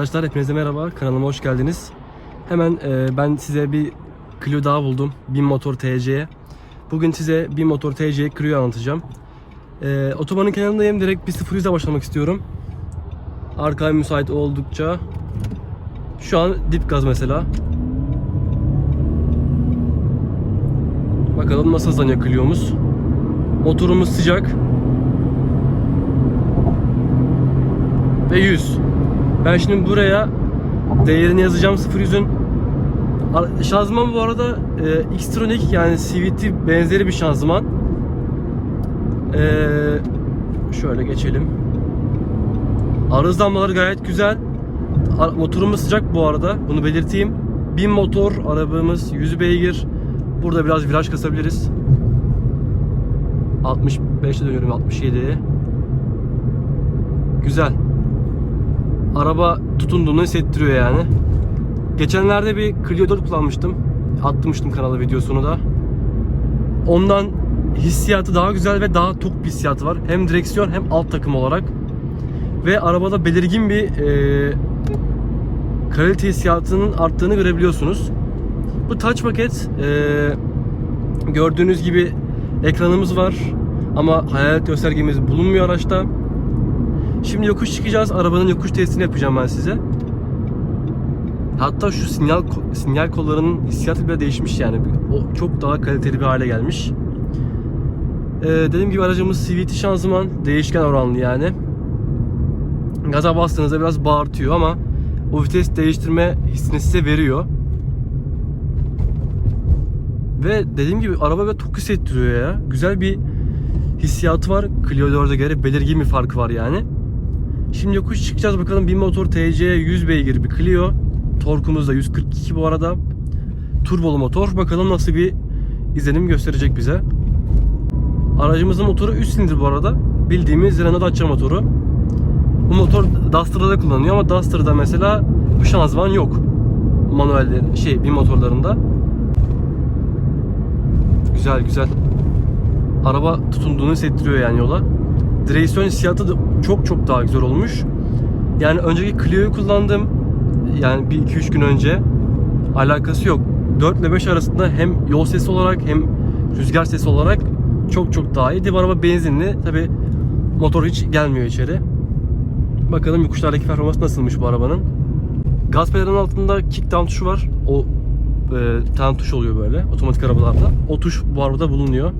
Arkadaşlar hepinize merhaba. Kanalıma hoş geldiniz. Hemen e, ben size bir Clio daha buldum. 1000 motor TC. Bugün size 1000 motor TC Clio'yu anlatacağım. E, otobanın kenarındayım. Direkt bir 0 100'e başlamak istiyorum. Arkaya müsait oldukça. Şu an dip gaz mesela. Bakalım nasıl hızlanıyor Clio'muz. Motorumuz sıcak. Ve 100. Ben şimdi buraya değerini yazacağım 0-100'ün. Ar- Şanzıman bu arada e, Xtronic yani CVT benzeri bir şanzıman. E, şöyle geçelim. Arız damlaları gayet güzel. Motorumuz sıcak bu arada. Bunu belirteyim. 1000 motor arabamız 100 beygir. Burada biraz viraj kasabiliriz. 65'e dönüyorum 67'ye. Güzel araba tutunduğunu hissettiriyor yani. Geçenlerde bir Clio 4 kullanmıştım. Atmıştım kanala videosunu da. Ondan hissiyatı daha güzel ve daha tok bir hissiyatı var. Hem direksiyon hem alt takım olarak. Ve arabada belirgin bir e, kalite hissiyatının arttığını görebiliyorsunuz. Bu touch paket e, gördüğünüz gibi ekranımız var. Ama hayalet göstergemiz bulunmuyor araçta. Şimdi yokuş çıkacağız. Arabanın yokuş testini yapacağım ben size. Hatta şu sinyal sinyal kollarının hissiyatı bile değişmiş yani. O çok daha kaliteli bir hale gelmiş. Ee, dediğim gibi aracımız CVT şanzıman değişken oranlı yani. Gaza bastığınızda biraz bağırtıyor ama o vites değiştirme hissini size veriyor. Ve dediğim gibi araba böyle tok hissettiriyor ya. Güzel bir hissiyatı var. Clio 4'e göre belirgin bir farkı var yani. Şimdi yokuş çıkacağız bakalım bir motor TC 100 beygir bir Clio. Torkumuz da 142 bu arada. Turbolu motor. Bakalım nasıl bir izlenim gösterecek bize. Aracımızın motoru 3 silindir bu arada. Bildiğimiz Renault Dacia motoru. Bu motor Duster'da da kullanılıyor ama Duster'da mesela bu şanzıman yok. Manuel şey bir motorlarında. Güzel güzel. Araba tutunduğunu hissettiriyor yani yola direksiyon hissiyatı da çok çok daha güzel olmuş. Yani önceki Clio'yu kullandım. Yani bir 2-3 gün önce. Alakası yok. 4 ile 5 arasında hem yol sesi olarak hem rüzgar sesi olarak çok çok daha iyi. Bu araba benzinli. Tabi motor hiç gelmiyor içeri. Bakalım yokuşlardaki performans nasılmış bu arabanın. Gaz pedalının altında kick down tuşu var. O e, tane tuş oluyor böyle otomatik arabalarda. O tuş bu arabada bulunuyor.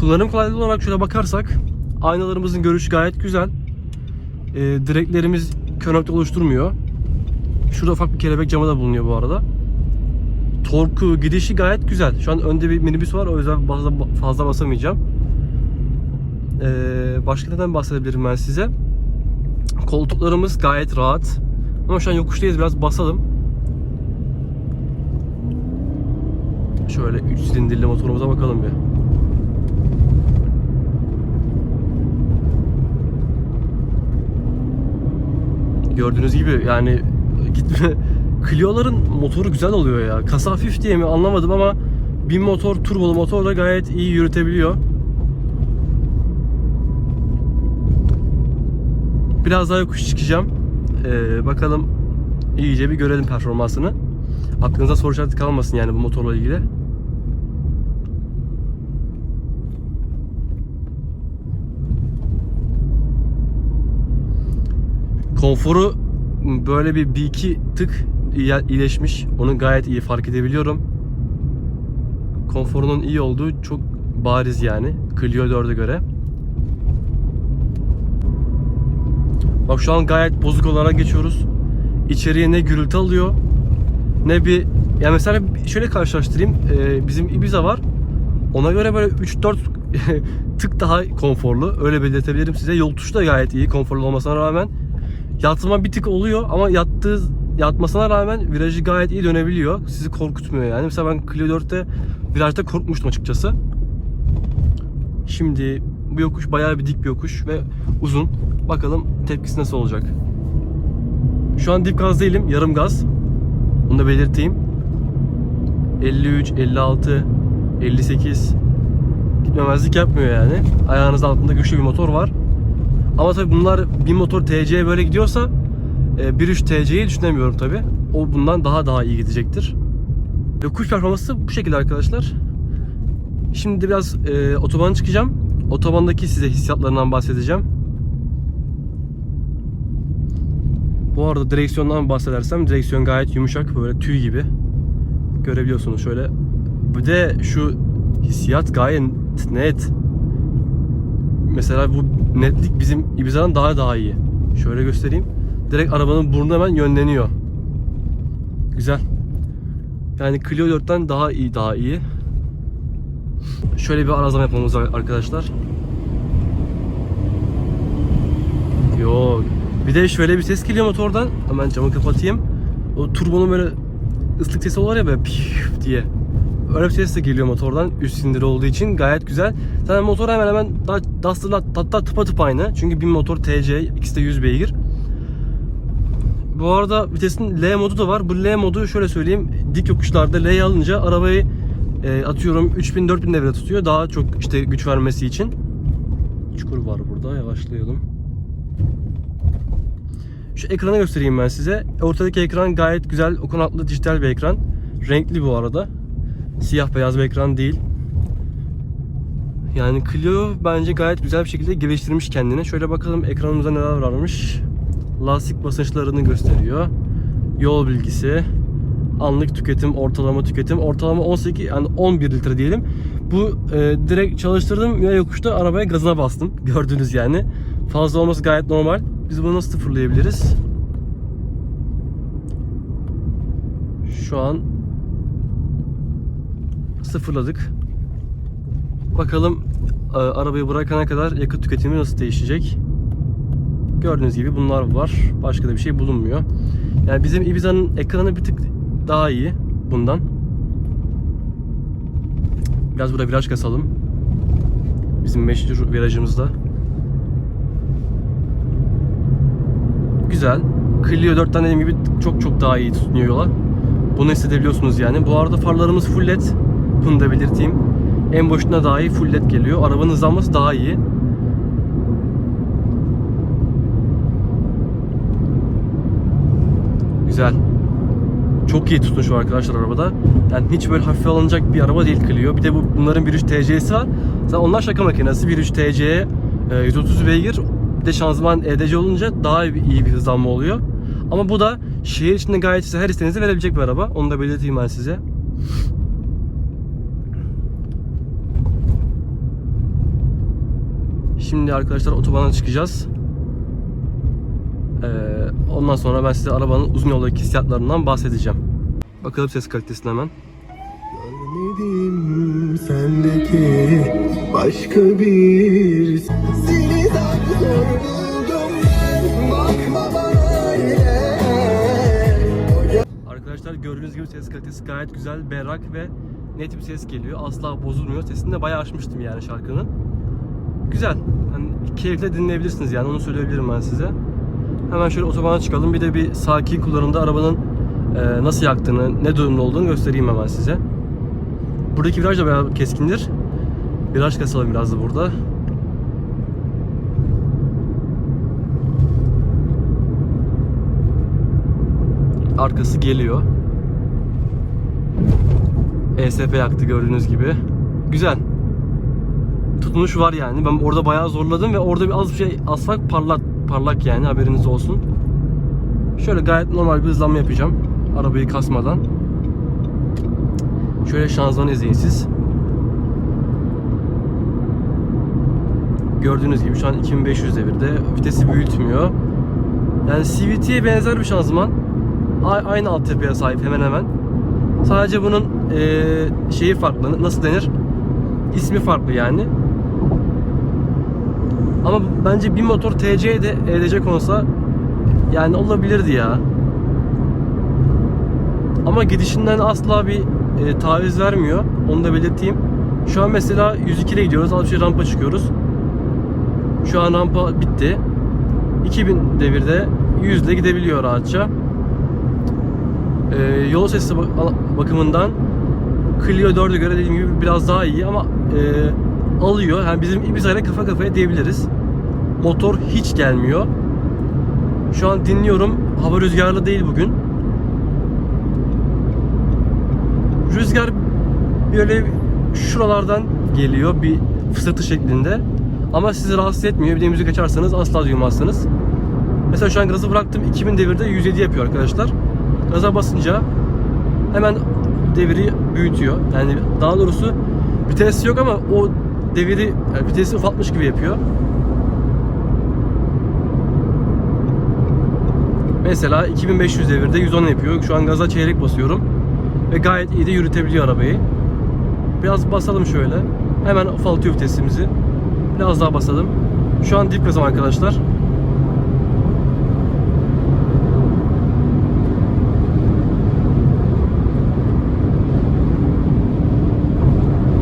Kullanım kolaylığı olarak şöyle bakarsak aynalarımızın görüşü gayet güzel. E, direklerimiz kör nokta oluşturmuyor. Şurada ufak bir kelebek camı da bulunuyor bu arada. Torku gidişi gayet güzel. Şu an önde bir minibüs var o yüzden fazla, fazla basamayacağım. E, başka neden bahsedebilirim ben size? Koltuklarımız gayet rahat. Ama şu an yokuştayız biraz basalım. Şöyle 3 silindirli motorumuza bakalım bir. Gördüğünüz gibi yani gitme Clio'ların motoru güzel oluyor ya. Kasa hafif diye mi anlamadım ama bir motor turbolu motor da gayet iyi yürütebiliyor. Biraz daha yokuş çıkacağım. Ee, bakalım iyice bir görelim performansını. Aklınıza soru işareti kalmasın yani bu motorla ilgili. Konforu böyle bir, bir iki tık iyileşmiş. Onu gayet iyi fark edebiliyorum. Konforunun iyi olduğu çok bariz yani. Clio 4'e göre. Bak şu an gayet bozuk olarak geçiyoruz. İçeriye ne gürültü alıyor ne bir ya mesela şöyle karşılaştırayım. Ee, bizim Ibiza var. Ona göre böyle 3-4 tık daha konforlu. Öyle belirtebilirim size. Yol tuşu da gayet iyi konforlu olmasına rağmen. Yatma bir tık oluyor ama yattığı yatmasına rağmen virajı gayet iyi dönebiliyor. Sizi korkutmuyor yani. Mesela ben Clio 4'te virajda korkmuştum açıkçası. Şimdi bu yokuş bayağı bir dik bir yokuş ve uzun. Bakalım tepkisi nasıl olacak. Şu an dip gaz değilim. Yarım gaz. Bunu da belirteyim. 53, 56, 58 gitmemezlik yapmıyor yani. Ayağınız altında güçlü bir motor var. Ama tabii bunlar bir motor TC'ye böyle gidiyorsa e, 1.3 TC'yi düşünemiyorum tabi. O bundan daha daha iyi gidecektir. Yokuş performansı bu şekilde arkadaşlar. Şimdi biraz e, otobana çıkacağım. Otobandaki size hissiyatlarından bahsedeceğim. Bu arada direksiyondan bahsedersem direksiyon gayet yumuşak böyle tüy gibi. Görebiliyorsunuz şöyle. Bir de şu hissiyat gayet net. Mesela bu netlik bizim Ibiza'dan daha daha iyi. Şöyle göstereyim. Direkt arabanın burnu hemen yönleniyor. Güzel. Yani Clio 4'ten daha iyi daha iyi. Şöyle bir arazlama yapmamız arkadaşlar. Yok. Bir de şöyle bir ses geliyor motordan. Hemen camı kapatayım. O turbonun böyle ıslık sesi olur ya böyle piyuf diye. Öyle bir ses de geliyor motordan. Üst silindir olduğu için gayet güzel. Zaten motor hemen hemen Duster'la hatta tıpa tıpa aynı. Çünkü bir motor TC, ikisi de 100 beygir. Bu arada vitesin L modu da var. Bu L modu şöyle söyleyeyim. Dik yokuşlarda L'yi alınca arabayı e, atıyorum 3000-4000 devirde tutuyor. Daha çok işte güç vermesi için. Çukur var burada. Yavaşlayalım. Şu ekranı göstereyim ben size. Ortadaki ekran gayet güzel. Okunaklı dijital bir ekran. Renkli bu arada. Siyah beyaz bir ekran değil. Yani Clio bence gayet güzel bir şekilde geliştirmiş kendini. Şöyle bakalım ekranımızda neler varmış. Lastik basınçlarını gösteriyor. Yol bilgisi. Anlık tüketim, ortalama tüketim. Ortalama 18 yani 11 litre diyelim. Bu e, direkt çalıştırdım ve yokuşta arabaya gazına bastım. Gördünüz yani. Fazla olması gayet normal. Biz bunu nasıl sıfırlayabiliriz? Şu an sıfırladık. Bakalım e, arabayı bırakana kadar yakıt tüketimi nasıl değişecek? Gördüğünüz gibi bunlar var. Başka da bir şey bulunmuyor. Yani bizim Ibiza'nın ekranı bir tık daha iyi bundan. Biraz burada viraj kasalım. Bizim meşhur virajımızda. Güzel. Clio 4'ten dediğim gibi çok çok daha iyi tutunuyor yola. Bunu hissedebiliyorsunuz yani. Bu arada farlarımız full led. Bunu da belirteyim. En başında daha iyi full led geliyor. Arabanın hızlanması daha iyi. Güzel. Çok iyi tutuş var arkadaşlar arabada. Yani hiç böyle hafife alınacak bir araba değil Clio. Bir de bu bunların 1.3 TC'si var. Zaten onlar şaka makinesi. 1.3 TC'ye e, 130 beygir. Bir de şanzıman EDC olunca daha iyi bir hızlanma oluyor. Ama bu da şehir içinde gayet size her istediğinizi verebilecek bir araba. Onu da belirteyim ben size. Şimdi arkadaşlar otobana çıkacağız. Ee, ondan sonra ben size arabanın uzun yoldaki hissiyatlarından bahsedeceğim. Bakalım ses kalitesine hemen. Görmedim sendeki başka bir Seni Arkadaşlar gördüğünüz gibi ses kalitesi gayet güzel, berrak ve net bir ses geliyor. Asla bozulmuyor. Sesini de bayağı açmıştım yani şarkının. Güzel. Yani keyifle dinleyebilirsiniz yani onu söyleyebilirim ben size. Hemen şöyle otobana çıkalım. Bir de bir sakin kullanımda arabanın e, nasıl yaktığını, ne durumda olduğunu göstereyim hemen size. Buradaki viraj da bayağı keskindir. Viraj kasalım biraz da burada. Arkası geliyor. ESP yaktı gördüğünüz gibi. Güzel. Tutunuş var yani. Ben orada bayağı zorladım ve orada bir az bir şey asfalt parlak parlak yani haberiniz olsun. Şöyle gayet normal bir hızlanma yapacağım. Arabayı kasmadan. Şöyle şanzıman izleyin siz. Gördüğünüz gibi şu an 2500 devirde. Vitesi büyütmüyor. Yani CVT'ye benzer bir şanzıman. Aynı altyapıya sahip hemen hemen. Sadece bunun eee, şeyi farklı. Nasıl denir? İsmi farklı yani. Ama bence bir motor TC'ye de edecek olsa yani olabilirdi ya. Ama gidişinden asla bir e, taviz vermiyor. Onu da belirteyim. Şu an mesela 102 ile gidiyoruz. Az bir şey rampa çıkıyoruz. Şu an rampa bitti. 2000 devirde 100 ile gidebiliyor rahatça. E, yol sesi bak- bakımından Clio 4'e göre dediğim gibi biraz daha iyi ama e, alıyor. Yani bizim Ibiza ile kafa kafaya diyebiliriz. Motor hiç gelmiyor. Şu an dinliyorum. Hava rüzgarlı değil bugün. Rüzgar böyle şuralardan geliyor bir fısıltı şeklinde. Ama sizi rahatsız etmiyor. Bir de müzik açarsanız asla duymazsınız. Mesela şu an gazı bıraktım. 2000 devirde 107 yapıyor arkadaşlar. Gaza basınca hemen deviri büyütüyor. Yani daha doğrusu vites yok ama o deviri yani vitesi ufaltmış gibi yapıyor. Mesela 2500 devirde 110 yapıyor. Şu an gaza çeyrek basıyorum. Ve gayet iyi de yürütebiliyor arabayı. Biraz basalım şöyle. Hemen ufaltıyor vitesimizi. Biraz daha basalım. Şu an dip gazım arkadaşlar.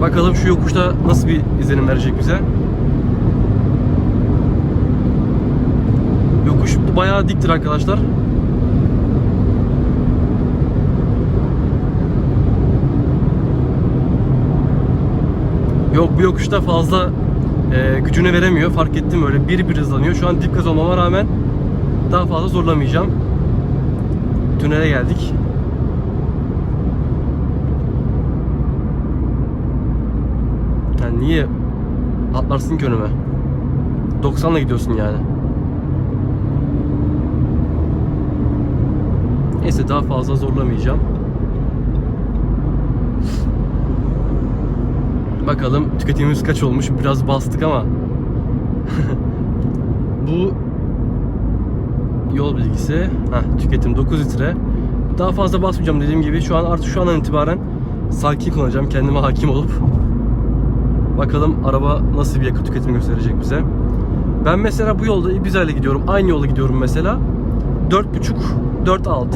Bakalım şu yokuşta nasıl bir izlenim verecek bize. Yokuş bayağı diktir arkadaşlar. Yok bu yokuşta fazla e, gücünü veremiyor. Fark ettim öyle bir bir hızlanıyor. Şu an dip gaz olmama rağmen daha fazla zorlamayacağım. Tünele geldik. Yani niye atlarsın ki önüme? 90'la gidiyorsun yani. Neyse daha fazla zorlamayacağım. Bakalım tüketimimiz kaç olmuş? Biraz bastık ama. Bu yol bilgisi. Heh, tüketim 9 litre. Daha fazla basmayacağım dediğim gibi. Şu an artık şu andan itibaren sakin kullanacağım. Kendime hakim olup. Bakalım araba nasıl bir yakıt tüketimi gösterecek bize. Ben mesela bu yolda Ibiza'yla gidiyorum. Aynı yolda gidiyorum mesela. 4.5 4.6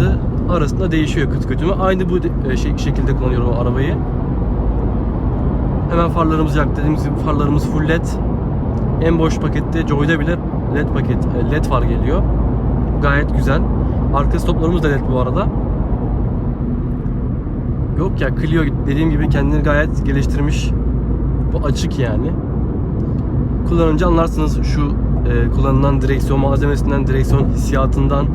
arasında değişiyor yakıt tüketimi. Aynı bu de- şey, şekilde kullanıyorum o arabayı. Hemen farlarımızı yak. Dediğimiz gibi farlarımız full led. En boş pakette Joy'da bile led paket e, led far geliyor. Gayet güzel. Arka stoplarımız da led bu arada. Yok ya Clio dediğim gibi kendini gayet geliştirmiş. Bu açık yani. Kullanınca anlarsınız şu e, kullanılan direksiyon malzemesinden, direksiyon hissiyatından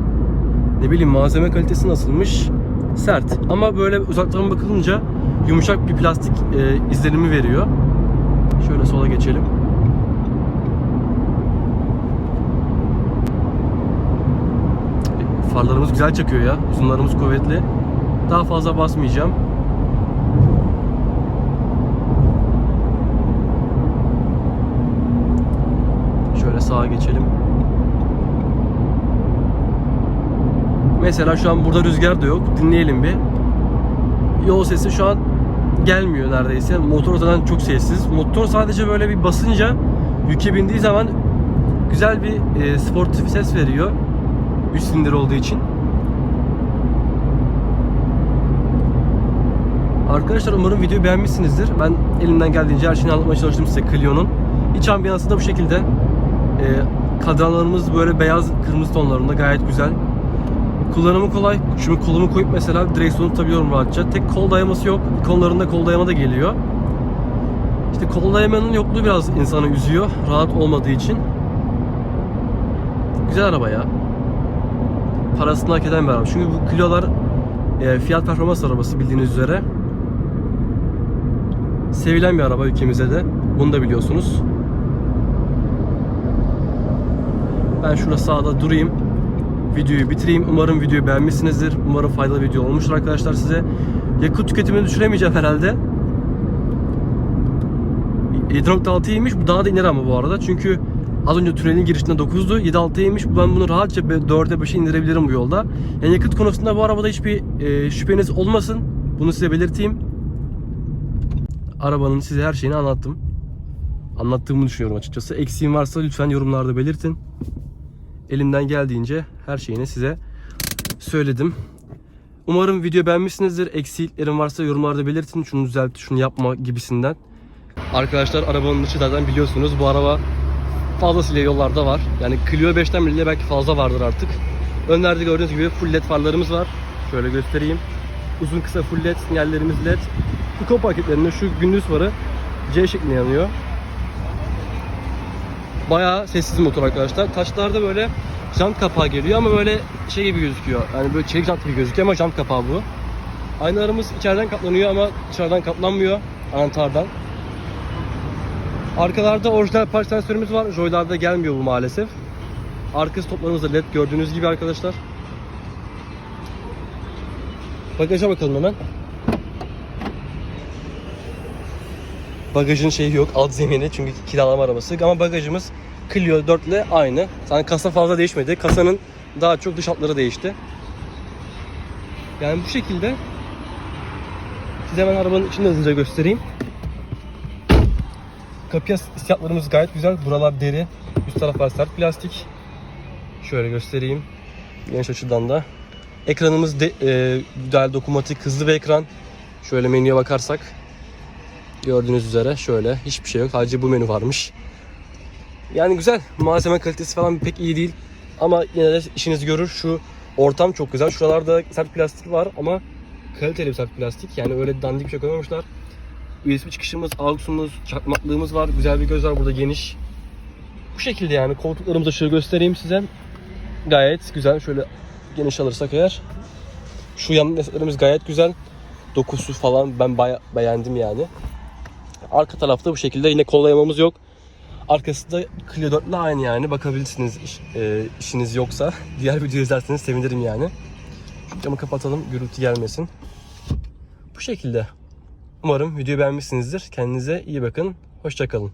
ne bileyim malzeme kalitesi nasılmış? Sert ama böyle uzaktan bakılınca yumuşak bir plastik e, izlenimi veriyor. Şöyle sola geçelim. Farlarımız güzel çakıyor ya. Uzunlarımız kuvvetli. Daha fazla basmayacağım. Şöyle sağa geçelim. Mesela şu an burada rüzgar da yok. Dinleyelim bir. Yol sesi şu an gelmiyor neredeyse. Motor zaten çok sessiz. Motor sadece böyle bir basınca yüke bindiği zaman güzel bir e, sportif ses veriyor. 3 silindir olduğu için. Arkadaşlar umarım videoyu beğenmişsinizdir. Ben elimden geldiğince her şeyini anlatmaya çalıştım size Clio'nun. İç ambiyansı da bu şekilde. E, kadranlarımız böyle beyaz kırmızı tonlarında gayet güzel. Kullanımı kolay. Şimdi kolumu koyup mesela direksiyonu tutabiliyorum rahatça. Tek kol dayaması yok. Konularında kol dayama da geliyor. İşte kol dayamanın yokluğu biraz insanı üzüyor. Rahat olmadığı için. Güzel araba ya. Parasını hak eden bir araba. Çünkü bu Clio'lar e, fiyat performans arabası bildiğiniz üzere. Sevilen bir araba ülkemizde de. Bunu da biliyorsunuz. Ben şurada sağda durayım. Videoyu bitireyim. Umarım videoyu beğenmişsinizdir. Umarım faydalı video olmuştur arkadaşlar size. Yakıt tüketimini düşüremeyeceğim herhalde. 7.6 iyiymiş. Bu daha da iner ama bu arada. Çünkü az önce tünelin girişinde 9'du. 7.6 iyiymiş. Ben bunu rahatça 4'e 5'e indirebilirim bu yolda. Yani yakıt konusunda bu arabada hiçbir e, şüpheniz olmasın. Bunu size belirteyim. Arabanın size her şeyini anlattım. Anlattığımı düşünüyorum açıkçası. Eksiğim varsa lütfen yorumlarda belirtin. Elimden geldiğince her şeyini size söyledim. Umarım video beğenmişsinizdir. Eksiklerim varsa yorumlarda belirtin. Şunu düzelt, şunu yapma gibisinden. Arkadaşlar arabanın içi zaten biliyorsunuz bu araba fazlasıyla yollarda var. Yani Clio 5'ten bile belki fazla vardır artık. Önlerde gördüğünüz gibi full led farlarımız var. Şöyle göstereyim. Uzun kısa full led, sinyallerimiz led. Eco paketlerinde şu gündüz farı C şeklinde yanıyor. Bayağı sessiz motor arkadaşlar. Taşlarda böyle jant kapağı geliyor ama böyle şey gibi gözüküyor. Yani böyle çelik jant gibi gözüküyor ama jant kapağı bu. Aynalarımız içeriden kaplanıyor ama dışarıdan kaplanmıyor anahtardan. Arkalarda orijinal park sensörümüz var. Joy'larda gelmiyor bu maalesef. Arka stoplarımız da led gördüğünüz gibi arkadaşlar. Bagaja bakalım hemen. Bagajın şeyi yok alt zemini çünkü kiralama arabası ama bagajımız Clio 4 ile aynı. Yani kasa fazla değişmedi. Kasanın daha çok dış hatları değişti. Yani bu şekilde size hemen arabanın içini hızlıca göstereyim. Kapıya siyahlarımız gayet güzel. Buralar deri. Üst taraflar sert plastik. Şöyle göstereyim. Geniş açıdan da. Ekranımız de, e, güzel dokunmatik hızlı bir ekran. Şöyle menüye bakarsak gördüğünüz üzere şöyle hiçbir şey yok. Sadece bu menü varmış. Yani güzel. Malzeme kalitesi falan pek iyi değil. Ama yine de işinizi görür. Şu ortam çok güzel. Şuralarda sert plastik var ama kaliteli bir sert plastik. Yani öyle dandik bir şey koymamışlar. USB çıkışımız, AUX'umuz, çakmaklığımız var. Güzel bir göz var burada geniş. Bu şekilde yani koltuklarımızı şöyle göstereyim size. Gayet güzel. Şöyle geniş alırsak eğer. Şu yan desteklerimiz gayet güzel. Dokusu falan ben baya beğendim yani. Arka tarafta bu şekilde yine kollayamamız yok. Arkası da Clio 4 ile aynı yani. Bakabilirsiniz iş- e, işiniz yoksa. Diğer videoyu izlerseniz sevinirim yani. Şu camı kapatalım gürültü gelmesin. Bu şekilde. Umarım videoyu beğenmişsinizdir. Kendinize iyi bakın. Hoşçakalın.